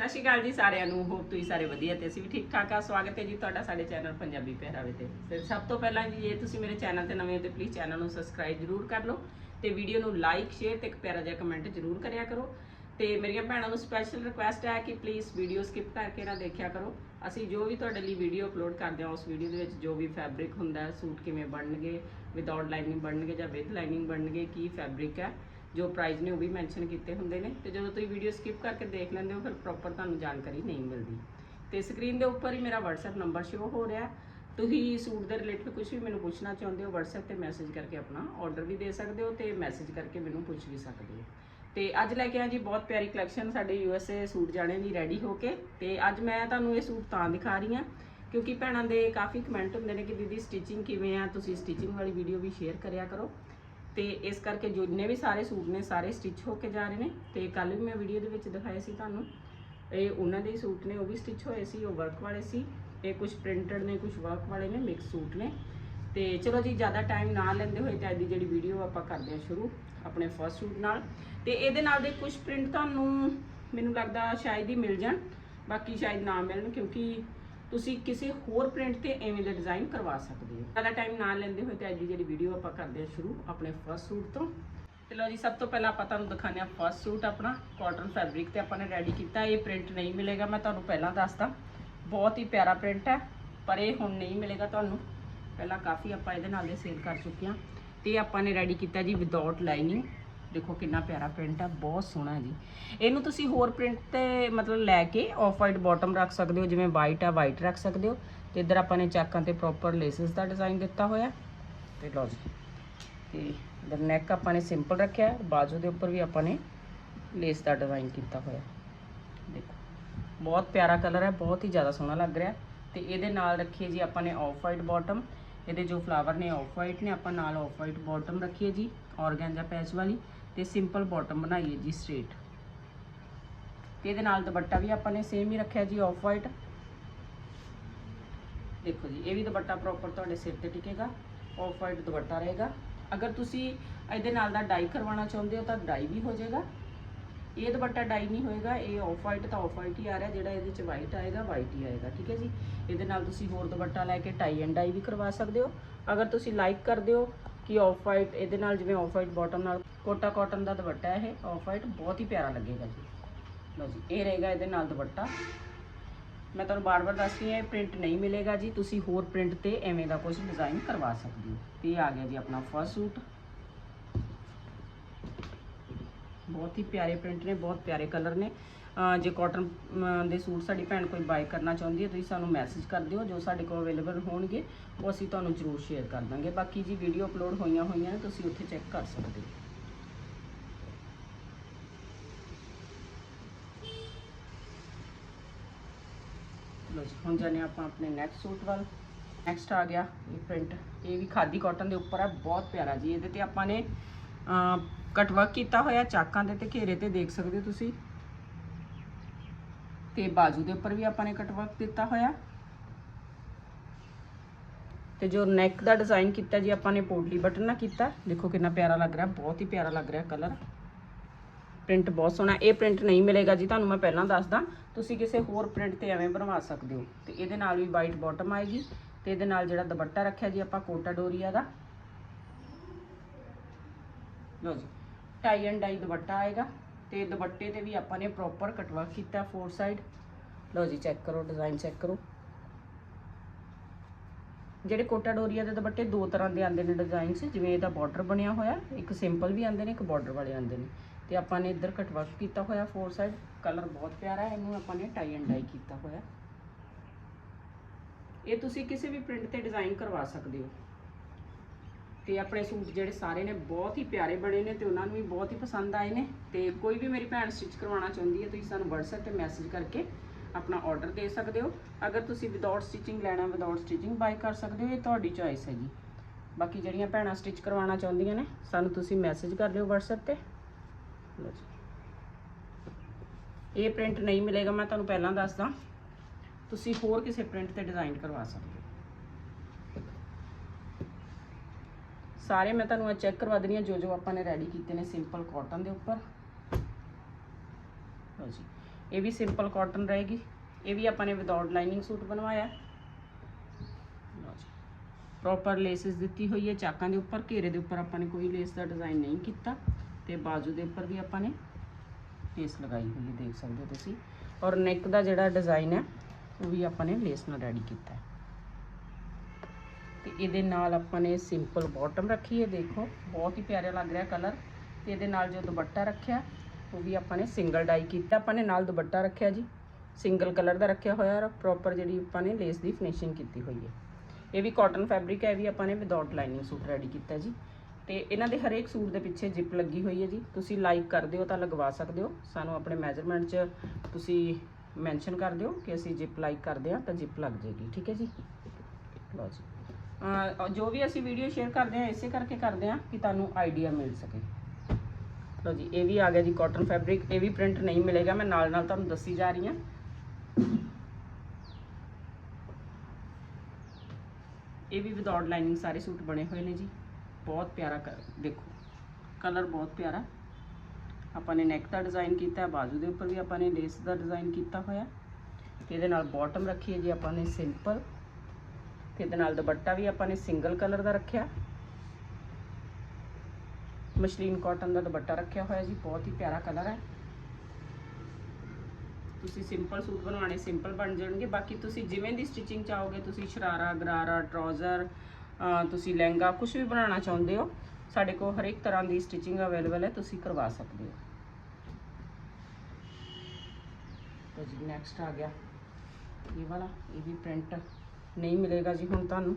ਸਤਿ ਸ਼੍ਰੀ ਅਕਾਲ ਜੀ ਸਾਰਿਆਂ ਨੂੰ ਹੋਪ ਤੁਸੀਂ ਸਾਰੇ ਵਧੀਆ ਤੇ ਅਸੀਂ ਵੀ ਠੀਕ ਠਾਕ ਆ। ਸਵਾਗਤ ਹੈ ਜੀ ਤੁਹਾਡਾ ਸਾਡੇ ਚੈਨਲ ਪੰਜਾਬੀ ਪਹਿਰਾਵੇ ਤੇ। ਤੇ ਸਭ ਤੋਂ ਪਹਿਲਾਂ ਜੀ ਜੇ ਤੁਸੀਂ ਮੇਰੇ ਚੈਨਲ ਤੇ ਨਵੇਂ ਹੋ ਤੇ ਪਲੀਜ਼ ਚੈਨਲ ਨੂੰ ਸਬਸਕ੍ਰਾਈਬ ਜਰੂਰ ਕਰ ਲਓ ਤੇ ਵੀਡੀਓ ਨੂੰ ਲਾਈਕ ਸ਼ੇਅਰ ਤੇ ਇੱਕ ਪਿਆਰਾ ਜਿਹਾ ਕਮੈਂਟ ਜਰੂਰ ਕਰਿਆ ਕਰੋ। ਤੇ ਮੇਰੀਆਂ ਭੈਣਾਂ ਨੂੰ ਸਪੈਸ਼ਲ ਰਿਕੁਐਸਟ ਹੈ ਕਿ ਪਲੀਜ਼ ਵੀਡੀਓ ਸਕਿਪ ਕਰਕੇ ਨਾ ਦੇਖਿਆ ਕਰੋ। ਅਸੀਂ ਜੋ ਵੀ ਤੁਹਾਡੇ ਲਈ ਵੀਡੀਓ ਅਪਲੋਡ ਕਰਦੇ ਹਾਂ, ਉਸ ਵੀਡੀਓ ਦੇ ਵਿੱਚ ਜੋ ਵੀ ਫੈਬਰਿਕ ਹੁੰਦਾ, ਸੂਟ ਕਿਵੇਂ ਬਣਨਗੇ ਵਿਦਆਊਟ ਲਾਈਨਿੰਗ ਬਣਨਗੇ ਜਾਂ ਵਿਦ ਲਾਈਨਿੰਗ ਬਣਨਗੇ, ਕੀ ਫੈਬਰਿਕ ਹੈ। ਜੋ ਪ੍ਰਾਈਜ਼ ਨੇ ਉਹ ਵੀ ਮੈਂਸ਼ਨ ਕੀਤੇ ਹੁੰਦੇ ਨੇ ਤੇ ਜਦੋਂ ਤੁਸੀਂ ਵੀਡੀਓ ਸਕਿਪ ਕਰਕੇ ਦੇਖ ਲੈਂਦੇ ਹੋ, ਫਿਰ ਪ੍ਰੋਪਰ ਤੁਹਾਨੂੰ ਜਾਣਕਾਰੀ ਨਹੀਂ ਮਿਲਦੀ। ਤੇ ਸਕਰੀਨ ਦੇ ਉੱਪਰ ਹੀ ਮੇਰਾ WhatsApp ਨੰਬਰ ਸ਼ੋ ਹੋ ਰਿਹਾ ਤੁਸੀਂ ਸੂਟ ਦੇ ਰਿਲੇਟਡ ਕੁਝ ਵੀ ਮੈਨੂੰ ਪੁੱਛਣਾ ਚਾਹੁੰਦੇ ਹੋ, WhatsApp ਤੇ ਮੈਸੇਜ ਕਰਕੇ ਆਪਣਾ ਆਰਡਰ ਵੀ ਦੇ ਸਕਦੇ ਹੋ ਤੇ ਮੈਸੇਜ ਕਰਕੇ ਮੈਨੂੰ ਪੁੱਛ ਵੀ ਸਕਦੇ ਹੋ। ਤੇ ਅੱਜ ਲੈ ਕੇ ਆਏ ਜੀ ਬਹੁਤ ਪਿਆਰੀ ਕਲੈਕਸ਼ਨ ਸਾਡੇ USA ਸੂਟ ਜਾਣੇ ਦੀ ਰੈਡੀ ਹੋ ਕੇ। ਤੇ ਅੱਜ ਮੈਂ ਤੁਹਾਨੂੰ ਇਹ ਸੂਟ ਤਾਂ ਦਿਖਾ ਰਹੀ ਹਾਂ, ਕਿਉਂਕਿ ਭੈਣਾਂ ਦੇ ਕਾਫੀ ਕਮੈਂਟ ਹੁੰਦੇ ਨੇ ਕਿ ਦੀਦੀ ਸਟਿਚਿੰਗ ਕਿਵੇਂ ਆ, ਤੁਸੀਂ ਸਟਿਚਿੰਗ ਵਾਲੀ ਵੀਡੀਓ ਵੀ ਸ਼ੇਅਰ ਕਰਿਆ ਕਰੋ। ਤੇ ਇਸ ਕਰਕੇ ਜਿੰਨੇ ਵੀ ਸਾਰੇ ਸੂਟ ਨੇ, ਸਾਰੇ ਸਟਿਚ ਹੋ ਕੇ ਜਾ ਰਹੇ ਨੇ। ਤੇ ਕੱਲ ਵੀ ਮੈਂ ਵੀਡੀਓ ਦੇ ਵਿੱਚ ਦਿਖਾਏ ਸੀ ਤੁਹਾਨੂੰ। ਇਹ ਉਹਨਾਂ ਦੇ ਸੂਟ ਨੇ, ਉਹ ਵੀ ਸਟਿਚ ਹੋਏ ਸੀ, ਉਹ ਵਰਕ ਵਾਲੇ ਸੀ। ਇਹ ਕੁਝ ਪ੍ਰਿੰਟਡ ਨੇ ਕੁਝ ਵਰਕ ਵਾਲੇ ਨੇ ਮਿਕਸ ਸੂਟ ਨੇ। ਤੇ ਚਲੋ ਜੀ, ਜ਼ਿਆਦਾ ਟਾਈਮ ਨਾ ਲੈਂਦੇ ਹੋਏ ਤੇ ਅੱਜ ਦੀ ਜਿਹੜੀ ਵੀਡੀਓ ਆਪਾਂ ਕਰਦੇ ਹਾਂ ਸ਼ੁਰੂ, ਆਪਣੇ ਫਰਸਟ ਸੂਟ ਨਾਲ। ਤੇ ਇਹਦੇ ਨਾਲ ਦੇ ਕੁਝ ਪ੍ਰਿੰਟ ਤੁਹਾਨੂੰ ਮੈਨੂੰ ਲੱਗਦਾ ਸ਼ਾਇਦ ਹੀ ਮਿਲ ਜਾਣ। ਬਾਕੀ ਸ਼ਾਇਦ ਨਾ ਮਿਲਣ ਕਿਉਂਕਿ ਤੁਸੀਂ ਕਿਸੇ ਹੋਰ ਪ੍ਰਿੰਟ ਤੇ ਐਵੇਂ ਦਾ ਡਿਜ਼ਾਈਨ ਕਰਵਾ ਸਕਦੇ ਹੋ। ਜ਼ਿਆਦਾ ਟਾਈਮ ਨਾ ਲੈਂਦੇ ਹੋਏ ਤੇ ਅੱਜ ਦੀ ਜਿਹੜੀ ਵੀਡੀਓ ਆਪਾਂ ਕਰਦੇ ਹਾਂ ਸ਼ੁਰੂ, ਆਪਣੇ ਫਰਸਟ ਸੂਟ ਤੋਂ। ਤੇ ਲਓ ਜੀ, ਸਭ ਤੋਂ ਪਹਿਲਾਂ ਆਪਾਂ ਤੁਹਾਨੂੰ ਦਿਖਾਉਂਦੇ ਹਾਂ ਫਰਸਟ ਸੂਟ ਆਪਣਾ ਕਾਟਨ ਫੈਬਰਿਕ ਤੇ ਆਪਾਂ ਨੇ ਰੈਡੀ ਕੀਤਾ। ਇਹ ਪ੍ਰਿੰਟ ਨਹੀਂ ਮਿਲੇਗਾ, ਮੈਂ ਤੁਹਾਨੂੰ ਪਹਿਲਾਂ ਦੱਸਦਾ। ਬਹੁਤ ਹੀ ਪਿਆਰਾ ਪ੍ਰਿੰਟ ਹੈ, ਪਰ ਇਹ ਹੁਣ ਨਹੀਂ ਮਿਲੇਗਾ ਤੁਹਾਨੂੰ। ਪਹਿਲਾਂ ਕਾਫੀ ਆਪਾਂ ਇਹਦੇ ਨਾਲ ਦੇ ਸੇਲ ਕਰ ਚੁੱਕੇ ਹਾਂ। ਤੇ ਆਪਾਂ ਨੇ ਰੈਡੀ ਕੀਤਾ ਜੀ ਵਿਦਆਊਟ ਲਾਈਨਿੰਗ ਦੇਖੋ ਕਿੰਨਾ ਪਿਆਰਾ ਪ੍ਰਿੰਟ ਆ ਬਹੁਤ ਸੋਹਣਾ ਹੈ ਜੀ। ਇਹਨੂੰ ਤੁਸੀਂ ਹੋਰ ਪ੍ਰਿੰਟ ਤੇ ਮਤਲਬ ਲੈ ਕੇ ਆਫ ਵਾਈਟ ਬਾਟਮ ਰੱਖ ਸਕਦੇ ਹੋ ਜਿਵੇਂ ਵਾਈਟ ਆ ਵਾਈਟ ਰੱਖ ਸਕਦੇ ਹੋ। ਤੇ ਇੱਧਰ ਆਪਾਂ ਨੇ ਚਾਕਾਂ ਤੇ ਪ੍ਰੋਪਰ ਲੇਸਿਸ ਦਾ ਡਿਜ਼ਾਈਨ ਦਿੱਤਾ ਹੋਇਆ। ਤੇ ਲਓ ਜੀ। ਤੇ ਇਧਰ ਨੈਕ ਆਪਾਂ ਨੇ ਸਿੰਪਲ ਰੱਖਿਆ ਹੈ, ਬਾਜੂ ਦੇ ਉੱਪਰ ਵੀ ਆਪਾਂ ਨੇ ਲੇਸ ਦਾ ਡਿਜ਼ਾਈਨ ਕੀਤਾ ਹੋਇਆ। ਦੇਖੋ ਬਹੁਤ ਪਿਆਰਾ ਕਲਰ ਹੈ ਬਹੁਤ ਹੀ ਜ਼ਿਆਦਾ ਸੋਹਣਾ ਲੱਗ ਰਿਹਾ। ਤੇ ਇਹਦੇ ਨਾਲ ਰੱਖੀਏ ਜੀ ਆਪਾਂ ਨੇ ਆਫ ਵਾਈਟ ਬਾਟਮ ਇਹਦੇ ਜੋ ਫਲਾਵਰ ਨੇ ਆਫ ਵਾਈਟ ਨੇ, ਆਪਾਂ ਨਾਲ ਆਫ ਵਾਈਟ ਬਾਟਮ ਰੱਖੀਏ ਜੀ ਔਰਗੈਂਜਾ ਪੈਚ ਵਾਲੀ ਤੇ ਸਿੰਪਲ ਬਾਟਮ ਬਣਾਈਏ ਜੀ ਸਟ੍ਰੇਟ ਤੇ ਇਹਦੇ ਨਾਲ ਦੁਪੱਟਾ ਵੀ ਆਪਾਂ ਨੇ ਸੇਮ ਹੀ ਰੱਖਿਆ ਜੀ ਆਫ ਵਾਈਟ ਦੇਖੋ ਜੀ, ਇਹ ਵੀ ਦੁਪੱਟਾ ਪ੍ਰੋਪਰ ਤੁਹਾਡੇ ਸਿਰ ਤੇ ਟਿਕੇਗਾ ਆਫ ਵਾਈਟ ਦੁਪੱਟਾ ਰਹੇਗਾ। ਅਗਰ ਤੁਸੀਂ ਇਹਦੇ ਨਾਲ ਦਾ ਡਾਈ ਕਰਵਾਉਣਾ ਚਾਹੁੰਦੇ ਹੋ ਤਾਂ ਡਾਈ ਵੀ ਹੋ ਜਾਏਗਾ। ਇਹ ਦੁਪੱਟਾ ਡਾਈ ਨਹੀਂ ਹੋਏਗਾ, ਇਹ ਆਫ ਵਾਈਟ ਤਾਂ ਆਫ ਵਾਈਟ ਹੀ ਆ ਰਿਹਾ, ਜਿਹੜਾ ਇਹਦੇ ਚ ਵਾਈਟ ਆਏਗਾ ਵਾਈਟ ਹੀ ਆਏਗਾ, ਠੀਕ ਹੈ ਜੀ? ਇਹਦੇ ਨਾਲ ਤੁਸੀਂ ਹੋਰ ਦੁਪੱਟਾ ਲੈ ਕੇ ਟਾਈ ਐਂਡ ਡਾਈ ਵੀ ਕਰਵਾ ਸਕਦੇ ਹੋ। ਅਗਰ ਤੁਸੀਂ ਲਾਈਕ ਕਰਦੇ ਹੋ ਕਿ ਆਫ ਵਾਈਟ ਇਹਦੇ ਨਾਲ ਜਿਵੇਂ ਆਫ ਵਾਈਟ ਬਾਟਮ ਨਾਲ ਕੋਟਾ ਕਾਟਨ ਦਾ ਦੁਪੱਟਾ ਇਹ ਆਫ ਵਾਈਟ ਬਹੁਤ ਹੀ ਪਿਆਰਾ ਲੱਗੇਗਾ ਜੀ। ਲਓ ਜੀ, ਇਹ ਰਹੇਗਾ ਇਹਦੇ ਨਾਲ ਦੁਪੱਟਾ। ਮੈਂ ਤੁਹਾਨੂੰ ਬਾਰ-ਬਾਰ ਦੱਸਦੀ ਹਾਂ, ਇਹ ਪ੍ਰਿੰਟ ਨਹੀਂ ਮਿਲੇਗਾ ਜੀ, ਤੁਸੀਂ ਹੋਰ ਪ੍ਰਿੰਟ ਤੇ ਐਵੇਂ ਦਾ ਕੁਝ ਡਿਜ਼ਾਈਨ ਕਰਵਾ ਸਕਦੇ ਹੋ। ਤੇ ਆ ਗਿਆ ਜੀ ਆਪਣਾ ਫਸਟ ਸੂਟ ਬਹੁਤ ਹੀ ਪਿਆਰੇ ਪ੍ਰਿੰਟ ਨੇ, ਬਹੁਤ ਪਿਆਰੇ ਕਲਰ ਨੇ। ਜੇ ਕਾਟਨ ਦੇ ਸੂਟ ਸਾਡੀ ਭੈਣ ਕੋਈ ਬਾਈ ਕਰਨਾ ਚਾਹੁੰਦੀ ਹੈ, ਤੁਸੀਂ ਸਾਨੂੰ ਮੈਸੇਜ ਕਰ ਦਿਓ, ਜੋ ਸਾਡੇ ਕੋਲ ਅਵੇਲੇਬਲ ਹੋਣਗੇ, ਉਹ ਅਸੀਂ ਤੁਹਾਨੂੰ ਜ਼ਰੂਰ ਸ਼ੇਅਰ ਕਰ ਦਾਂਗੇ। ਬਾਕੀ ਜੀ ਵੀਡੀਓ ਅਪਲੋਡ ਹੋਈਆਂ ਹੋਈਆਂ, ਤੁਸੀਂ ਉੱਥੇ ਚੈੱਕ ਕਰ ਸਕਦੇ ਹੋ। ਲੋ ਜੀ, ਹੁਣ ਜਾਨੇ ਆਪਾਂ ਆਪਣੇ ਨੈਕਸਟ ਸੂਟ ਵੱਲ। ਨੈਕਸਟ ਆ ਗਿਆ ਇਹ ਪ੍ਰਿੰਟ ਇਹ ਵੀ ਖਾਦੀ ਕਾਟਨ ਦੇ ਉੱਪਰ ਹੈ ਬਹੁਤ ਪਿਆਰਾ ਜੀ। ਇਹਦੇ ਤੇ ਆਪਾਂ ਨੇ ਕਟਵਰਕ ਕੀਤਾ ਹੋਇਆ ਚਾਕਾਂ ਦੇ ਤੇ ਘੇਰੇ ਤੇ ਦੇਖ ਸਕਦੇ ਹੋ ਤੁਸੀਂ। ਤੇ ਬਾਜੂ ਦੇ ਉੱਪਰ ਵੀ ਆਪਾਂ ਨੇ ਕਟਵਰਕ ਦਿੱਤਾ ਹੋਇਆ। ਤੇ ਜੋ ਨੈਕ ਦਾ ਡਿਜ਼ਾਈਨ ਕੀਤਾ ਜੀ, ਆਪਾਂ ਨੇ ਪੋਟਲੀ ਬਟਨ ਨਾਲ ਕੀਤਾ। ਦੇਖੋ ਕਿੰਨਾ ਪਿਆਰਾ ਲੱਗ ਰਿਹਾ, ਬਹੁਤ ਹੀ ਪਿਆਰਾ ਲੱਗ ਰਿਹਾ ਕਲਰ ਪ੍ਰਿੰਟ ਬਹੁਤ ਸੋਹਣਾ, ਇਹ ਪ੍ਰਿੰਟ ਨਹੀਂ ਮਿਲੇਗਾ ਜੀ, ਤੁਹਾਨੂੰ ਮੈਂ ਪਹਿਲਾਂ ਦੱਸਦਾ। ਤੁਸੀਂ ਕਿਸੇ ਹੋਰ ਪ੍ਰਿੰਟ ਤੇ ਐਵੇਂ ਬਣਵਾ ਸਕਦੇ ਹੋ। ਤੇ ਇਹਦੇ ਨਾਲ ਵੀ ਵਾਈਟ ਬਾਟਮ ਆਏਗੀ। ਤੇ ਇਹਦੇ ਨਾਲ ਜਿਹੜਾ ਦੁਪੱਟਾ ਰੱਖਿਆ ਜੀ, ਆਪਾਂ ਕੋਟਾ ਡੋਰੀਆ ਦਾ। ਲਓ ਜੀ। ਟਾਈ ਐਂਡ ਡਾਈ ਦੁਪੱਟਾ ਆਏਗਾ ਤੇ ਦੁਪੱਟੇ ਤੇ ਵੀ ਆਪਾਂ ਨੇ ਪ੍ਰੋਪਰ ਕਟਵਰਕ ਕੀਤਾ ਫੋਰ ਸਾਈਡ ਲਓ ਜੀ ਚੈੱਕ ਕਰੋ ਡਿਜ਼ਾਈਨ ਚੈੱਕ ਕਰੋ। ਜਿਹੜੇ ਕੋਟਾ ਡੋਰੀਆ ਦੇ ਦੁਪੱਟੇ ਦੋ ਤਰ੍ਹਾਂ ਦੇ ਆਉਂਦੇ ਨੇ ਡਿਜ਼ਾਈਨ ਜਿਵੇਂ ਇਹਦਾ ਬਾਰਡਰ ਬਣਿਆ ਹੋਇਆ, ਇੱਕ ਸਿੰਪਲ ਵੀ ਆਉਂਦੇ ਨੇ, ਇੱਕ ਬਾਰਡਰ ਵਾਲੇ ਆਉਂਦੇ ਨੇ। ਤੇ ਆਪਾਂ ਨੇ ਇੱਧਰ ਕਟਵਰਕ ਕੀਤਾ ਹੋਇਆ ਫੋਰ ਸਾਈਡ ਕਲਰ ਬਹੁਤ ਪਿਆਰਾ ਹੈ, ਇਹਨੂੰ ਆਪਾਂ ਨੇ ਟਾਈ ਐਂਡ ਡਾਈ ਕੀਤਾ ਹੋਇਆ। ਇਹ ਤੁਸੀਂ ਕਿਸੇ ਵੀ ਪ੍ਰਿੰਟ ਤੇ ਡਿਜ਼ਾਈਨ ਕਰਵਾ ਸਕਦੇ ਹੋ। ਤੇ ਆਪਣੇ ਸੂਟ ਜਿਹੜੇ ਸਾਰੇ ਨੇ ਬਹੁਤ ਹੀ ਪਿਆਰੇ ਬਣੇ ਨੇ ਤੇ ਉਹਨਾਂ ਨੂੰ ਵੀ ਬਹੁਤ ਹੀ ਪਸੰਦ ਆਏ ਨੇ। ਤੇ ਕੋਈ ਵੀ ਮੇਰੀ ਭੈਣ ਸਟਿਚ ਕਰਵਾਉਣਾ ਚਾਹੁੰਦੀ ਹੈ, ਤੁਸੀਂ ਸਾਨੂੰ WhatsApp ਤੇ ਮੈਸੇਜ ਕਰਕੇ ਆਪਣਾ ਆਰਡਰ ਦੇ ਸਕਦੇ ਹੋ। ਅਗਰ ਤੁਸੀਂ ਵਿਦਆਊਟ ਸਟਿਚਿੰਗ ਲੈਣਾ ਵਿਦਆਊਟ ਸਟਿਚਿੰਗ ਬਾਈ ਕਰ ਸਕਦੇ ਹੋ, ਇਹ ਤੁਹਾਡੀ ਚੋਇਸ ਹੈਗੀ। ਬਾਕੀ ਜਿਹੜੀਆਂ ਭੈਣਾਂ ਸਟਿਚ ਕਰਵਾਉਣਾ ਚਾਹੁੰਦੀਆਂ ਨੇ, ਸਾਨੂੰ ਤੁਸੀਂ ਮੈਸੇਜ ਕਰ ਲਿਓ WhatsApp ਤੇ। ਲਓ ਜੀ। ਇਹ ਪ੍ਰਿੰਟ ਨਹੀਂ ਮਿਲੇਗਾ, ਮੈਂ ਤੁਹਾਨੂੰ ਪਹਿਲਾਂ ਦੱਸਦਾ। ਤੁਸੀਂ ਹੋਰ ਕਿਸੇ ਪ੍ਰਿੰਟ ਤੇ ਡਿਜ਼ਾਈਨ ਕਰਵਾ ਸਕਦੇ ਹੋ। ਸਾਰੇ ਮੈਂ ਤੁਹਾਨੂੰ ਚੈੱਕ ਕਰਵਾ ਦਿੰਦੀ ਹਾਂ, ਜੋ ਜੋ ਆਪਾਂ ਨੇ ਰੈਡੀ ਕੀਤੇ ਨੇ ਸਿੰਪਲ ਕਾਟਨ ਦੇ ਉੱਪਰ। ਲਓ ਜੀ, ਇਹ ਵੀ ਸਿੰਪਲ ਕਾਟਨ ਰਹੇਗੀ। ਇਹ ਵੀ ਆਪਾਂ ਨੇ ਵਿਦਆਊਟ ਲਾਈਨਿੰਗ ਸੂਟ ਬਣਵਾਇਆ। ਪ੍ਰੋਪਰ ਲੇਸਿਸ ਦਿੱਤੀ ਹੋਈ ਹੈ। ਚਾਕਾਂ ਦੇ ਉੱਪਰ, ਘੇਰੇ ਦੇ ਉੱਪਰ ਆਪਾਂ ਨੇ ਕੋਈ ਲੇਸ ਦਾ ਡਿਜ਼ਾਈਨ ਨਹੀਂ ਕੀਤਾ। ਤੇ ਬਾਜੂ ਦੇ ਉੱਪਰ ਵੀ ਆਪਾਂ ਨੇ ਲੇਸ ਲਗਾਈ ਹੋਈ ਹੈ, ਦੇਖ ਸਕਦੇ ਹੋ ਤੁਸੀਂ। ਔਰ ਨੈਕ ਦਾ ਜਿਹੜਾ ਡਿਜ਼ਾਈਨ ਹੈ, ਉਹ ਵੀ ਆਪਾਂ ਨੇ ਲੇਸ ਨਾਲ ਰੈਡੀ ਕੀਤਾ ਹੈ। ਤੇ ਇਹਦੇ ਨਾਲ ਆਪਾਂ ਨੇ ਸਿੰਪਲ ਬਾਟਮ ਰੱਖੀ ਹੈ, ਦੇਖੋ। ਬਹੁਤ ਹੀ ਪਿਆਰਾ ਲੱਗ ਰਿਹਾ ਕਲਰ ਤੇ ਇਹਦੇ ਨਾਲ ਜੋ ਦੁਪੱਟਾ ਰੱਖਿਆ, ਉਹ ਵੀ ਆਪਾਂ ਨੇ ਸਿੰਗਲ ਡਾਈ ਕੀਤਾ। ਆਪਾਂ ਨੇ ਨਾਲ ਦੁਪੱਟਾ ਰੱਖਿਆ ਜੀ। ਸਿੰਗਲ ਕਲਰ ਦਾ ਰੱਖਿਆ ਹੋਇਆ ਔਰ ਪ੍ਰੋਪਰ ਜਿਹੜੀ ਆਪਾਂ ਨੇ ਲੇਸ ਦੀ ਫਿਨਿਸ਼ਿੰਗ ਕੀਤੀ ਹੋਈ ਹੈ। ਇਹ ਵੀ ਕਾਟਨ ਫੈਬਰਿਕ ਹੈ, ਇਹ ਵੀ ਆਪਾਂ ਨੇ ਵਿਦਆਊਟ ਲਾਈਨਿੰਗ ਸੂਟ ਰੈਡੀ ਕੀਤਾ ਜੀ। ਤੇ ਇਹਨਾਂ ਦੇ ਹਰੇਕ ਸੂਟ ਦੇ ਪਿੱਛੇ ਜਿਪ ਲੱਗੀ ਹੋਈ ਹੈ ਜੀ। ਤੁਸੀਂ ਲਾਈਕ ਕਰਦੇ ਹੋ ਤਾਂ ਲਗਵਾ ਸਕਦੇ ਹੋ। ਸਾਨੂੰ ਆਪਣੇ ਮੈਜ਼ਰਮੈਂਟ 'ਚ ਤੁਸੀਂ ਮੈਂਸ਼ਨ ਕਰ ਦਿਓ ਕਿ ਅਸੀਂ ਜਿਪ ਲਾਈਕ ਕਰਦੇ ਹਾਂ ਤਾਂ ਜਿਪ ਲੱਗ ਜਾਏਗੀ। ਠੀਕ ਹੈ ਜੀ? ਲਓ ਜੀ। ਜੋ ਵੀ ਅਸੀਂ ਵੀਡੀਓ ਸ਼ੇਅਰ ਕਰਦੇ ਹਾਂ, ਇਸੇ ਕਰਕੇ ਕਰਦੇ ਹਾਂ ਕਿ ਤੁਹਾਨੂੰ ਆਈਡੀਆ ਮਿਲ ਸਕੇ। ਲਓ ਜੀ, ਇਹ ਵੀ ਆ ਗਿਆ ਜੀ ਕਾਟਨ ਫੈਬਰਿਕ ਇਹ ਵੀ ਪ੍ਰਿੰਟ ਨਹੀਂ ਮਿਲੇਗਾ, ਮੈਂ ਨਾਲ ਨਾਲ ਤੁਹਾਨੂੰ ਦੱਸੀ ਜਾ ਰਹੀ ਹਾਂ। ਇਹ ਵੀ ਵਿਦਆਊਟ ਲਾਈਨਿੰਗ ਸਾਰੇ ਸੂਟ ਬਣੇ ਹੋਏ ਨੇ ਜੀ। ਬਹੁਤ ਪਿਆਰਾ ਕ- ਦੇਖੋ ਕਲਰ ਬਹੁਤ ਪਿਆਰਾ। ਆਪਾਂ ਨੇ ਨੈਕ ਦਾ ਡਿਜ਼ਾਈਨ ਕੀਤਾ, ਬਾਜੂ ਦੇ ਉੱਪਰ ਵੀ ਆਪਾਂ ਨੇ ਲੇਸ ਦਾ ਡਿਜ਼ਾਈਨ ਕੀਤਾ ਹੋਇਆ। ਤੇ ਇਹਦੇ ਨਾਲ ਬਾਟਮ ਰੱਖੀ ਹੈ ਜੀ ਆਪਾਂ ਨੇ ਸਿੰਪਲ ਇਹਦੇ ਨਾਲ ਦੁਪੱਟਾ ਵੀ ਆਪਾਂ ਨੇ ਸਿੰਗਲ ਕਲਰ ਦਾ ਰੱਖਿਆ। ਮਸ਼ਲੀਨ ਕਾਟਨ ਦਾ ਦੁਪੱਟਾ ਰੱਖਿਆ ਹੋਇਆ ਜੀ, ਬਹੁਤ ਹੀ ਪਿਆਰਾ ਕਲਰ ਹੈ। ਤੁਸੀਂ ਸਿੰਪਲ ਸੂਟ ਬਣਵਾਣੇ ਸਿੰਪਲ ਬਣ ਜਾਣਗੇ। ਬਾਕੀ ਤੁਸੀਂ ਜਿਵੇਂ ਦੀ ਸਟਿਚਿੰਗ ਚਾਹੋਗੇ, ਤੁਸੀਂ ਸ਼ਰਾਰਾ, ਗਰਾਰਾ ਟਰਾਊਜ਼ਰ ਤੁਸੀਂ ਲਹਿੰਗਾ ਕੁਝ ਵੀ ਬਣਾਉਣਾ ਚਾਹੁੰਦੇ ਹੋ, ਸਾਡੇ ਕੋਲ ਹਰ ਇੱਕ ਤਰ੍ਹਾਂ ਦੀ ਸਟਿਚਿੰਗ ਅਵੇਲੇਬਲ ਹੈ, ਤੁਸੀਂ ਕਰਵਾ ਸਕਦੇ ਹੋ। ਤਾਂ ਜੀ ਨੈਕਸਟ ਆ ਗਿਆ। ਇਹ ਵਾਲਾ, ਇਹ ਵੀ ਪ੍ਰਿੰਟ ਨਹੀਂ ਮਿਲੇਗਾ ਜੀ ਹੁਣ ਤੁਹਾਨੂੰ।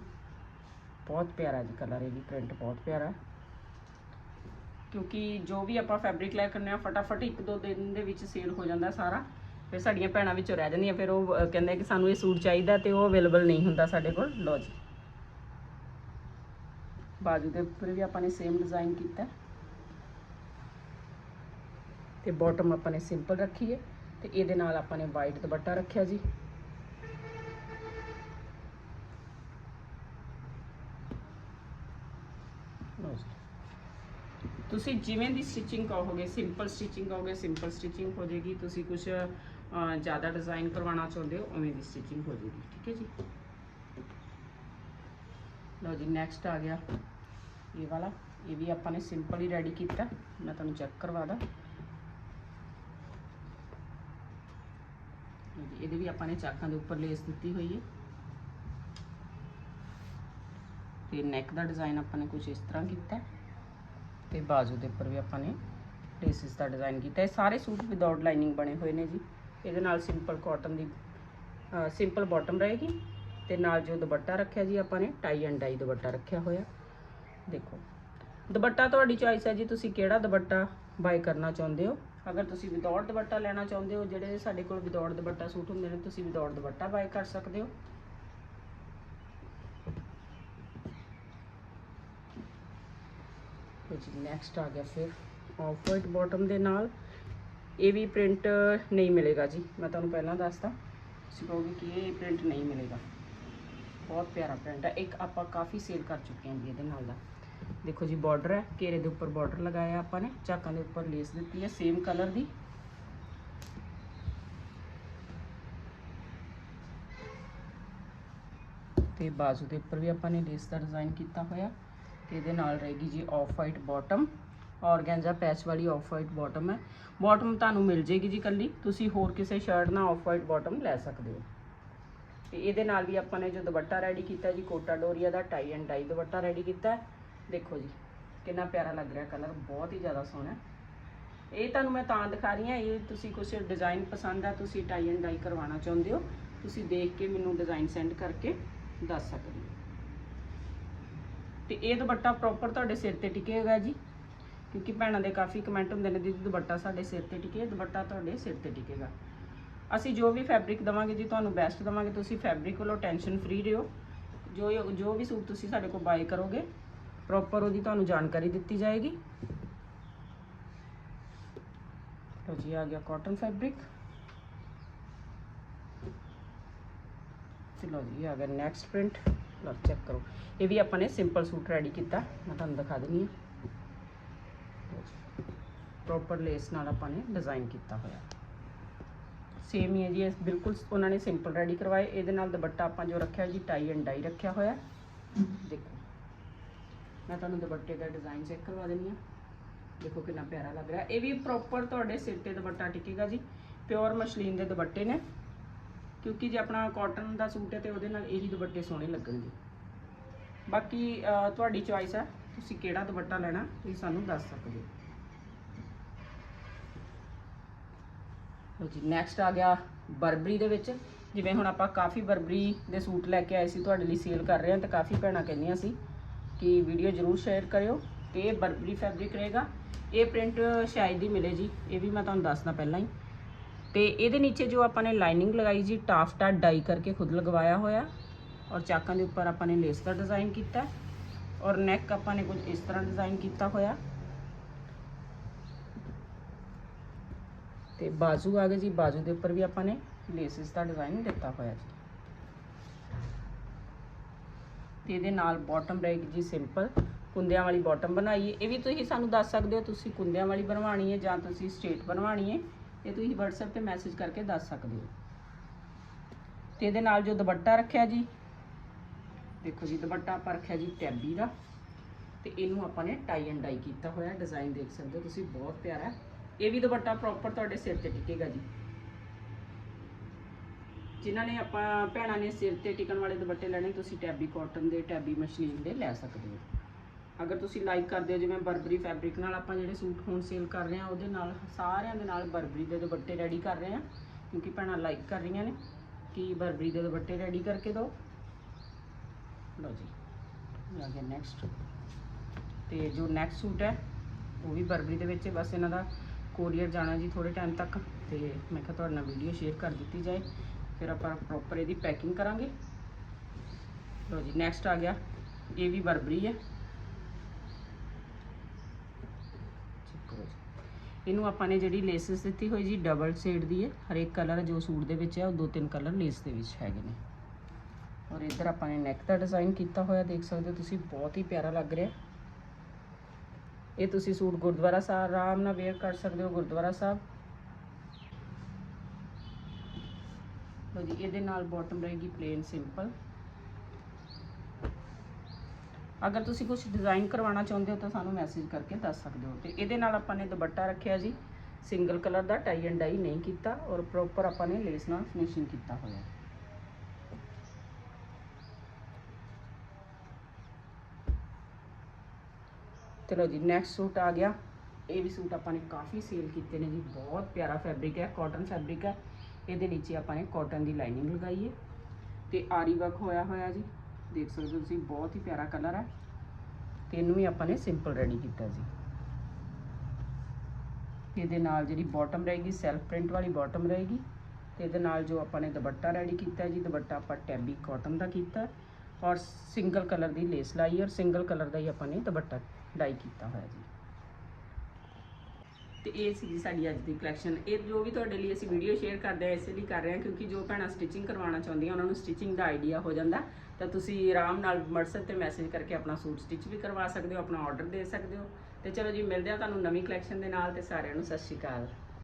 ਬਹੁਤ ਪਿਆਰਾ ਜੀ ਕਲਰ ਇਹ ਵੀ ਪ੍ਰਿੰਟ ਬਹੁਤ ਪਿਆਰਾ। ਕਿਉਂਕਿ ਜੋ ਵੀ ਆਪਾਂ ਫੈਬਰਿਕ ਲੈ ਕਰਨੇ ਆ ਫਟਾਫਟ ਇੱਕ ਦੋ ਦਿਨ ਦੇ ਵਿੱਚ ਸੇਲ ਹੋ ਜਾਂਦਾ ਸਾਰਾ। ਫਿਰ ਸਾਡੀਆਂ ਭੈਣਾਂ ਵਿੱਚੋਂ ਰਹਿ ਜਾਂਦੀਆਂ, ਫਿਰ ਉਹ ਕਹਿੰਦੇ ਕਿ ਸਾਨੂੰ ਇਹ ਸੂਟ ਚਾਹੀਦਾ ਤੇ ਉਹ ਅਵੇਲੇਬਲ ਨਹੀਂ ਹੁੰਦਾ ਸਾਡੇ ਕੋਲ। ਲਓ ਜੀ। ਬਾਜੂ ਦੇ ਉੱਪਰ ਵੀ ਆਪਾਂ ਨੇ ਸੇਮ ਡਿਜ਼ਾਈਨ ਕੀਤਾ। ਹੈ। ਤੇ ਬਾਟਮ ਆਪਾਂ ਨੇ ਸਿੰਪਲ ਰੱਖੀ ਹੈ। ਤੇ ਇਹਦੇ ਨਾਲ ਆਪਾਂ ਨੇ ਵਾਈਟ ਦੁਪੱਟਾ ਰੱਖਿਆ ਜੀ ਲਓ ਜੀ ਤੁਸੀਂ ਜਿਵੇਂ ਦੀ ਸਟਿਚਿੰਗ ਕਹੋਗੇ ਸਿੰਪਲ ਸਟਿਚਿੰਗ ਕਹੋਗੇ ਸਿੰਪਲ ਸਟਿਚਿੰਗ ਹੋ ਜਾਏਗੀ ਤੁਸੀਂ ਕੁਝ ਜ਼ਿਆਦਾ ਡਿਜ਼ਾਈਨ ਕਰਵਾਉਣਾ ਚਾਹੁੰਦੇ ਹੋ ਉਵੇਂ ਦੀ ਸਟਿਚਿੰਗ ਹੋ ਜਾਏਗੀ ਠੀਕ ਹੈ ਜੀ ਲਓ ਜੀ ਨੈਕਸਟ ਆ ਗਿਆ ਇਹ ਵਾਲਾ ਇਹ ਵੀ ਆਪਾਂ ਨੇ ਸਿੰਪਲ ਹੀ ਰੈਡੀ ਕੀਤਾ ਮੈਂ ਤੁਹਾਨੂੰ ਚੈੱਕ ਕਰਵਾ ਦਾਂ ਲਓ ਜੀ, ਇਹਦੇ ਵੀ ਆਪਾਂ ਨੇ ਚਾਕਾਂ ਦੇ ਉੱਪਰ ਲੇਸ ਦਿੱਤੀ ਹੋਈ ਹੈ ਤੇ ਨੈਕ ਦਾ ਡਿਜ਼ਾਈਨ ਆਪਾਂ ਨੇ ਕੁਝ ਇਸ ਤਰ੍ਹਾਂ ਕੀਤਾ ਹੈ ਤੇ ਬਾਜ਼ੂ ਦੇ ਉੱਪਰ ਵੀ ਆਪਾਂ ਨੇ ਲੇਸਿਸ ਦਾ ਡਿਜ਼ਾਈਨ ਕੀਤਾ। ਇਹ ਸਾਰੇ ਸੂਟ ਵਿਦਆਊਟ ਲਾਈਨਿੰਗ ਬਣੇ ਹੋਏ ਨੇ ਜੀ। ਇਹਦੇ ਨਾਲ ਸਿੰਪਲ ਕਾਟਨ ਦੀ ਸਿੰਪਲ ਬਾਟਮ ਰਹੇਗੀ ਤੇ ਨਾਲ ਜੋ ਦੁਪੱਟਾ ਰੱਖਿਆ ਜੀ ਆਪਾਂ ਨੇ ਟਾਈ ਐਂਡ ਡਾਈ ਦੁਪੱਟਾ ਰੱਖਿਆ ਹੋਇਆ। ਦੇਖੋ, ਦੁਪੱਟਾ ਤੁਹਾਡੀ ਚੋਇਸ ਹੈ ਜੀ। ਤੁਸੀਂ ਕਿਹੜਾ ਦੁਪੱਟਾ ਬਾਈ ਕਰਨਾ ਚਾਹੁੰਦੇ ਹੋ? ਅਗਰ ਤੁਸੀਂ ਵਿਦਆਊਟ ਦੁਪੱਟਾ ਲੈਣਾ ਚਾਹੁੰਦੇ ਹੋ, ਜਿਹੜੇ ਸਾਡੇ ਕੋਲ ਵਿਦਆਊਟ ਦੁਪੱਟਾ ਸੂਟ ਹੁੰਦੇ ਨੇ, ਤੁਸੀਂ ਵਿਦਆਊਟ ਦੁਪੱਟਾ ਬਾਈ ਕਰ ਸਕਦੇ ਹੋ। ਤੇ ਜੀ ਨੈਕਸਟ ਆ ਗਿਆ ਫਿਰ ਆਫ ਵਾਈਟ ਬਾਟਮ ਦੇ ਨਾਲ। ਇਹ ਵੀ ਪ੍ਰਿੰਟ ਨਹੀਂ ਮਿਲੇਗਾ ਜੀ, ਮੈਂ ਤੁਹਾਨੂੰ ਪਹਿਲਾਂ ਦੱਸਦਾ ਤੁਸੀਂ ਕਹੋਗੇ ਕਿ ਇਹ ਪ੍ਰਿੰਟ ਨਹੀਂ ਮਿਲੇਗਾ। ਬਹੁਤ ਪਿਆਰਾ ਪ੍ਰਿੰਟ ਹੈ ਇੱਕ ਆਪਾਂ ਕਾਫੀ ਸੇਲ ਕਰ ਚੁੱਕੇ ਹਾਂ ਜੀ ਇਹਦੇ ਨਾਲ ਦਾ। ਦੇਖੋ ਜੀ ਬਾਰਡਰ ਹੈ, ਘੇਰੇ ਦੇ ਉੱਪਰ ਬਾਰਡਰ ਲਗਾਇਆ ਆਪਾਂ ਨੇ ਚਾਕਾਂ ਦੇ ਉੱਪਰ ਲੇਸ ਦਿੱਤੀ ਹੈ ਸੇਮ ਕਲਰ ਦੀ। ਤੇ ਬਾਜ਼ੂ ਦੇ ਉੱਪਰ ਵੀ ਆਪਾਂ ਨੇ ਲੇਸ ਦਾ ਡਿਜ਼ਾਈਨ ਕੀਤਾ ਹੋਇਆ। ਇਹਦੇ ਨਾਲ ਰਹੇਗੀ ਜੀ off white bottom organza patch ਵਾਲੀ ਆਫ ਵਾਈਟ ਬਾਟਮ ਹੈ। ਬਾਟਮ ਤੁਹਾਨੂੰ ਮਿਲ ਜੇਗੀ ਜੀ ਕੱਲੀ ਤੁਸੀਂ ਹੋਰ ਕਿਸੇ ਸ਼ਰਟ ਨਾਲ ਆਫ ਵਾਈਟ ਬਾਟਮ ਲੈ ਸਕਦੇ ਹੋ। ਤੇ ਇਹਦੇ ਨਾਲ ਵੀ ਆਪਾਂ ਨੇ ਜੋ ਦੁਪੱਟਾ ਰੈਡੀ ਕੀਤਾ ਜੀ, ਕੋਟਾ ਡੋਰੀਆ ਦਾ ਟਾਈ ਐਂਡ ਡਾਈ ਦੁਪੱਟਾ ਰੈਡੀ ਕੀਤਾ ਦੇਖੋ ਜੀ, ਕਿੰਨਾ ਪਿਆਰਾ ਲੱਗ ਰਿਹਾ ਕਲਰ ਬਹੁਤ ਹੀ ਜ਼ਿਆਦਾ ਸੋਹਣਾ ਇਹ ਤੁਹਾਨੂੰ ਮੈਂ ਤਾਂ ਦਿਖਾ ਰਹੀ ਹਾਂ, ਇਹ ਤੁਸੀਂ ਕੁਝ ਡਿਜ਼ਾਈਨ ਪਸੰਦ ਆ, ਤੁਸੀਂ ਟਾਈ ਐਂਡ ਡਾਈ ਕਰਵਾਉਣਾ ਚਾਹੁੰਦੇ ਹੋ। ਤੁਸੀਂ ਦੇਖ ਕੇ ਮੈਨੂੰ ਡਿਜ਼ਾਈਨ ਸੈਂਡ ਕਰਕੇ ਦੱਸ ਸਕਦੇ ਹੋ। ਤੇ ਇਹ ਦੁਪੱਟਾ ਪ੍ਰੋਪਰ ਤੁਹਾਡੇ ਸਿਰ ਤੇ ਟਿਕੇਗਾ ਜੀ। ਕਿਉਂਕਿ ਭੈਣਾਂ ਦੇ ਕਾਫੀ ਕਮੈਂਟ ਹੁੰਦੇ ਨੇ, ਦੀਦੀ, ਦੁਪੱਟਾ ਸਾਡੇ ਸਿਰ ਤੇ ਟਿਕੇ ਦੁਪੱਟਾ ਤੁਹਾਡੇ ਸਿਰ ਤੇ ਟਿਕੇਗਾ। ਅਸੀਂ ਜੋ ਵੀ ਫੈਬਰਿਕ ਦਵਾਂਗੇ ਜੀ, ਤੁਹਾਨੂੰ ਬੈਸਟ ਦਵਾਂਗੇ। ਤੁਸੀਂ ਫੈਬਰਿਕ ਵੱਲੋਂ ਟੈਨਸ਼ਨ ਫ੍ਰੀ ਰਹੋ ਜੋ ਜੋ ਵੀ ਸੂਟ ਤੁਸੀਂ ਸਾਡੇ ਕੋਲ ਬਾਏ ਕਰੋਗੇ ਪ੍ਰੋਪਰ ਉਹਦੀ ਤੁਹਾਨੂੰ ਜਾਣਕਾਰੀ ਦਿੱਤੀ ਜਾਏਗੀ। ਲਓ ਜੀ, ਆ ਗਿਆ ਕਾਟਨ ਫੈਬਰਿਕ ਚਲੋ ਜੀ, ਆ ਗਿਆ ਨੈਕਸਟ ਪ੍ਰਿੰਟ ਲਓ ਚੈੱਕ ਕਰੋ। ਇਹ ਵੀ ਆਪਾਂ ਨੇ ਸਿੰਪਲ ਸੂਟ ਰੈਡੀ ਕੀਤਾ। ਮੈਂ ਤੁਹਾਨੂੰ ਦਿਖਾ ਦਿੰਦੀ ਹਾਂ। ਪ੍ਰੋਪਰ ਲੇਸ ਨਾਲ ਆਪਾਂ ਨੇ ਡਿਜ਼ਾਈਨ ਕੀਤਾ ਹੋਇਆ। ਸੇਮ ਹੀ ਹੈ ਜੀ, ਇਹ ਬਿਲਕੁਲ ਉਹਨਾਂ ਨੇ ਸਿੰਪਲ ਰੈਡੀ ਕਰਵਾਏ। ਇਹਦੇ ਨਾਲ ਦੁਪੱਟਾ ਆਪਾਂ ਜੋ ਰੱਖਿਆ ਜੀ ਟਾਈ ਐਂਡ ਡਾਈ ਰੱਖਿਆ ਹੋਇਆ। ਦੇਖੋ। ਮੈਂ ਤੁਹਾਨੂੰ ਦੁਪੱਟੇ ਦਾ ਡਿਜ਼ਾਈਨ ਚੈੱਕ ਕਰਵਾ ਦਿੰਦੀ ਹਾਂ। ਦੇਖੋ ਕਿੰਨਾ ਪਿਆਰਾ ਲੱਗ ਰਿਹਾ। ਇਹ ਵੀ ਪ੍ਰੋਪਰ ਤੁਹਾਡੇ ਸਿਰ ਤੇ ਦੁਪੱਟਾ ਟਿਕੇਗਾ ਜੀ। ਪਿਓਰ ਮਸ਼ਲੀਨ ਦੇ ਦੁਪੱਟੇ ਨੇ। ਕਿਉਂਕਿ ਜੇ ਆਪਣਾ ਕਾਟਨ ਦਾ ਸੂਟ ਹੈ ਤੇ ਉਹਦੇ ਨਾਲ ਇਹੀ ਦੁਪੱਟੇ ਸੋਹਣੇ ਲੱਗਣਗੇ। ਬਾਕੀ ਤੁਹਾਡੀ ਚੁਆਇਸ ਹੈ। ਤੁਸੀਂ ਕਿਹੜਾ ਦੁਪੱਟਾ ਲੈਣਾ, ਤੁਸੀਂ ਸਾਨੂੰ ਦੱਸ ਸਕਦੇ ਹੋ। ਲਓ ਜੀ ਨੈਕਸਟ ਆ ਗਿਆ ਬਰਬਰੀ ਦੇ ਵਿੱਚ। ਜਿਵੇਂ ਹੁਣ ਆਪਾਂ ਕਾਫੀ ਬਰਬਰੀ ਦੇ ਸੂਟ ਲੈ ਕੇ ਆਏ ਸੀ, ਤੁਹਾਡੇ ਲਈ ਸੇਲ ਕਰ ਰਹੇ ਹਾਂ ਤੇ ਕਾਫੀ ਭੈਣਾਂ ਕਹਿੰਦੀਆਂ ਸੀ ਕਿ ਵੀਡੀਓ ਜਰੂਰ ਸ਼ੇਅਰ ਕਰਿਓ ਤੇ ਇਹ ਬਰਬਰੀ ਫੈਬਰਿਕ ਰਹੇਗਾ। ਇਹ ਪ੍ਰਿੰਟ ਸ਼ਾਇਦ ਹੀ ਮਿਲੇ ਜੀ, ਇਹ ਵੀ ਮੈਂ ਤੁਹਾਨੂੰ ਦੱਸਦਾ ਪਹਿਲਾਂ ਹੀ। ਤੇ ਇਹਦੇ ਨੀਚੇ ਜੋ ਆਪਾਂ ਨੇ ਲਾਈਨਿੰਗ ਲਗਾਈ ਜੀ, ਟਾਫਟਾ ਡਾਈ ਕਰਕੇ ਖੁਦ ਲਗਵਾਇਆ ਹੋਇਆ। ਔਰ ਚਾਕਾਂ ਦੇ ਉੱਪਰ ਆਪਾਂ ਨੇ ਲੇਸ ਦਾ ਡਿਜ਼ਾਈਨ ਕੀਤਾ। ਔਰ ਨੈਕ ਆਪਾਂ ਨੇ ਕੁਝ ਇਸ ਤਰ੍ਹਾਂ ਡਿਜ਼ਾਈਨ ਕੀਤਾ ਹੋਇਆ। ਤੇ ਬਾਜ਼ੂ ਆ ਗਏ ਜੀ, ਬਾਜ਼ੂ ਦੇ ਉੱਪਰ ਵੀ ਆਪਾਂ ਨੇ ਲੇਸਿਸ ਦਾ ਡਿਜ਼ਾਈਨ ਦਿੱਤਾ ਹੋਇਆ ਜੀ। ਤੇ ਇਹਦੇ ਨਾਲ ਬਾਟਮ ਰਹੇਗੀ ਜੀ ਸਿੰਪਲ ਕੁੰਦਿਆਂ ਵਾਲੀ ਬਾਟਮ ਬਣਾਈਏ ਇਹ ਵੀ ਤੁਸੀਂ ਸਾਨੂੰ ਦੱਸ ਸਕਦੇ ਹੋ, ਤੁਸੀਂ ਕੁੰਦਿਆਂ ਵਾਲੀ ਬਣਵਾਣੀ ਹੈ ਜਾਂ ਤੁਸੀਂ ਸਟ੍ਰੇਟ ਬਣਵਾਣੀ ਹੈ ਇਹ ਤੁਸੀਂ WhatsApp ਤੇ ਮੈਸੇਜ ਕਰਕੇ ਦੱਸ ਸਕਦੇ ਹੋ। ਤੇ ਇਹਦੇ ਨਾਲ ਜੋ ਦੁਪੱਟਾ ਰੱਖਿਆ ਜੀ, ਦੇਖੋ ਜੀ ਦੁਪੱਟਾ ਆਪਾਂ ਰੱਖਿਆ ਜੀ ਟੈਬੀ ਦਾ, ਤੇ ਇਹਨੂੰ ਆਪਾਂ ਨੇ ਟਾਈ ਐਂਡ ਡਾਈ ਕੀਤਾ ਹੋਇਆ ਡਿਜ਼ਾਈਨ ਦੇਖ ਸਕਦੇ ਹੋ ਤੁਸੀਂ, ਬਹੁਤ ਪਿਆਰਾ ਇਹ ਵੀ ਦੁਪੱਟਾ ਪ੍ਰੋਪਰ ਤੁਹਾਡੇ ਸਿਰ ਤੇ ਟਿਕੇਗਾ ਜੀ। ਜਿਨ੍ਹਾਂ ਨੇ ਆਪਾਂ, ਭੈਣਾਂ ਨੇ ਸਿਰ ਤੇ ਟਿਕਣ ਵਾਲੇ ਦੁਪੱਟੇ ਲੈਣੇ, ਤੁਸੀਂ ਟੈਬੀ ਕਾਟਨ ਦੇ, ਟੈਬੀ ਮਸ਼ੀਨ ਦੇ ਲੈ ਸਕਦੇ ਹੋ। ਅਗਰ ਤੁਸੀਂ ਲਾਈਕ ਕਰਦੇ ਹੋ, ਜਿਵੇਂ ਬਰਬਰੀ ਫੈਬਰਿਕ ਨਾਲ ਆਪਾਂ ਜਿਹੜੇ ਸੂਟ ਹੁਣ ਸੇਲ ਕਰ ਰਹੇ ਹਾਂ, ਉਹਦੇ ਨਾਲ ਸਾਰਿਆਂ ਦੇ ਨਾਲ ਬਰਬਰੀ ਦੇ ਦੁਪੱਟੇ ਰੈਡੀ ਕਰ ਰਹੇ ਹਾਂ। ਕਿਉਂਕਿ ਭੈਣਾਂ ਲਾਈਕ ਕਰ ਰਹੀਆਂ ਨੇ ਕਿ ਬਰਬਰੀ ਦੇ ਦੁਪੱਟੇ ਰੈਡੀ ਕਰਕੇ ਦਿਓ। ਲਓ ਜੀ, ਆ ਗਿਆ ਨੈਕਸਟ ਤੇ ਜੋ ਨੈਕਸਟ ਸੂਟ ਹੈ, ਉਹ ਵੀ ਬਰਬਰੀ ਦੇ ਵਿੱਚ ਬਸ ਇਹਨਾਂ ਦਾ ਕੋਰੀਅਰ ਜਾਣਾ ਜੀ ਥੋੜੇ ਟਾਈਮ ਤੱਕ। ਤੇ ਮੈਂ ਕਿਹਾ ਤੁਹਾਡੇ ਨਾਲ ਵੀਡੀਓ ਸ਼ੇਅਰ ਕਰ ਦਿੱਤੀ ਜਾਏ। ਫਿਰ ਆਪਾਂ ਪ੍ਰੋਪਰ ਇਹਦੀ ਪੈਕਿੰਗ ਕਰਾਂਗੇ। ਲਓ ਜੀ ਨੈਕਸਟ ਆ ਗਿਆ। ਇਹ ਵੀ ਬਰਬਰੀ ਹੈ ਚੈੱਕ ਕਰੋ ਜੀ ਇਹਨੂੰ ਆਪਾਂ ਨੇ ਜਿਹੜੀ ਲੇਸਿਸ ਦਿੱਤੀ ਹੋਈ ਜੀ ਡਬਲ ਸ਼ੇਡ ਦੀ ਹੈ। ਹਰੇਕ ਕਲਰ ਜੋ ਸੂਟ ਦੇ ਵਿੱਚ ਹੈ, ਉਹ ਦੋ ਤਿੰਨ ਕਲਰ ਲੇਸ ਦੇ ਵਿੱਚ ਹੈਗੇ ਨੇ। ਔਰ ਇੱਧਰ ਆਪਾਂ ਨੇ ਨੈਕ ਦਾ ਡਿਜ਼ਾਈਨ ਕੀਤਾ ਹੋਇਆ, ਦੇਖ ਸਕਦੇ ਹੋ ਤੁਸੀਂ, ਬਹੁਤ ਹੀ ਪਿਆਰਾ ਲੱਗ ਰਿਹਾ। ਇਹ ਤੁਸੀਂ ਸੂਟ ਗੁਰਦੁਆਰਾ ਸਾਹਿਬ ਆਰਾਮ ਨਾਲ ਵੇਅਰ ਕਰ ਸਕਦੇ ਹੋ, ਗੁਰਦੁਆਰਾ ਸਾਹਿਬ। ਲੋ ਜੀ, ਇਹਦੇ ਨਾਲ ਬਾਟਮ ਰਹੇਗੀ ਪਲੇਨ ਸਿੰਪਲ ਅਗਰ ਤੁਸੀਂ ਕੁਝ ਡਿਜ਼ਾਈਨ ਕਰਵਾਉਣਾ ਚਾਹੁੰਦੇ ਹੋ ਤਾਂ ਸਾਨੂੰ ਮੈਸੇਜ ਕਰਕੇ ਦੱਸ ਸਕਦੇ ਹੋ। ਤੇ ਇਹਦੇ ਨਾਲ ਆਪਾਂ ਨੇ ਦੁਪੱਟਾ ਰੱਖਿਆ ਜੀ। ਸਿੰਗਲ ਕਲਰ ਦਾ ਟਾਈ ਐਂਡ ਡਾਈ ਨਹੀਂ ਕੀਤਾ ਔਰ ਪ੍ਰੋਪਰ ਆਪਾਂ ਨੇ ਲੇਸ ਨਾਲ ਫਿਨਿਸ਼ਿੰਗ ਕੀਤਾ ਹੋਇਆ। ਚਲੋ ਜੀ ਨੈਕਸਟ ਸੂਟ ਆ ਗਿਆ। ਇਹ ਵੀ ਸੂਟ ਆਪਾਂ ਨੇ ਕਾਫੀ ਸੇਲ ਕੀਤੇ ਨੇ ਜੀ। ਬਹੁਤ ਪਿਆਰਾ ਫੈਬਰਿਕ ਹੈ ਕਾਟਨ ਫੈਬਰਿਕ ਹੈ। ਇਹਦੇ ਨੀਚੇ ਆਪਾਂ ਨੇ ਕਾਟਨ ਦੀ ਲਾਈਨਿੰਗ ਲਗਾਈ ਹੈ। ਤੇ ਆਰੀ ਵਰਕ ਹੋਇਆ ਹੋਇਆ ਜੀ। ਦੇਖ ਸਕਦੇ ਹੋ ਤੁਸੀਂ, ਬਹੁਤ ਹੀ ਪਿਆਰਾ ਕਲਰ ਹੈ। ਤੇ ਇਹਨੂੰ ਵੀ ਆਪਾਂ ਨੇ ਸਿੰਪਲ ਰੈਡੀ ਕੀਤਾ ਜੀ। ਇਹਦੇ ਨਾਲ ਜਿਹੜੀ ਬਾਟਮ ਰਹੇਗੀ ਸੈਲਫ ਪ੍ਰਿੰਟ ਵਾਲੀ ਬਾਟਮ ਰਹੇਗੀ। ਤੇ ਇਹਦੇ ਨਾਲ ਜੋ ਆਪਾਂ ਨੇ ਦੁਪੱਟਾ ਰੈਡੀ ਕੀਤਾ ਜੀ, ਦੁਪੱਟਾ ਆਪਾਂ ਟੈਬੀ ਕਾਟਨ ਦਾ ਕੀਤਾ। ਔਰ ਸਿੰਗਲ ਕਲਰ ਦੀ ਲੇਸ ਲਾਈ, ਔਰ ਸਿੰਗਲ ਕਲਰ ਦਾ ਹੀ ਆਪਾਂ ਨੇ ਦੁਪੱਟਾ ਡਾਈ ਕੀਤਾ ਹੋਇਆ ਜੀ। ਤੇ ਇਹ ਸੀ ਸਾਡੀ ਅੱਜ ਦੀ ਕਲੈਕਸ਼ਨ ਇਹ ਜੋ ਵੀ ਤੁਹਾਡੇ ਲਈ ਅਸੀਂ ਵੀਡੀਓ ਸ਼ੇਅਰ ਕਰਦੇ ਆ, ਇਸੇ ਲਈ ਕਰ ਰਹੇ ਹਾਂ ਕਿਉਂਕਿ ਜੋ ਭੈਣਾਂ ਸਟਿਚਿੰਗ ਕਰਵਾਉਣਾ ਚਾਹੁੰਦੀਆਂ, ਉਹਨਾਂ ਨੂੰ ਸਟਿਚਿੰਗ ਦਾ ਆਈਡੀਆ ਹੋ ਜਾਂਦਾ। ਤਾਂ ਤੁਸੀਂ ਆਰਾਮ ਨਾਲ WhatsApp ਤੇ ਮੈਸੇਜ ਕਰਕੇ ਆਪਣਾ ਸੂਟ ਸਟਿਚ ਵੀ ਕਰਵਾ ਸਕਦੇ ਹੋ, ਆਪਣਾ ਆਰਡਰ ਦੇ ਸਕਦੇ ਹੋ। ਤੇ ਚਲੋ ਜੀ, ਮਿਲਦੇ ਆ ਤੁਹਾਨੂੰ ਨਵੀਂ ਕਲੈਕਸ਼ਨ ਦੇ ਨਾਲ ਤੇ ਸਾਰਿਆਂ ਨੂੰ ਸਤਿ ਸ਼੍ਰੀ ਅਕਾਲ।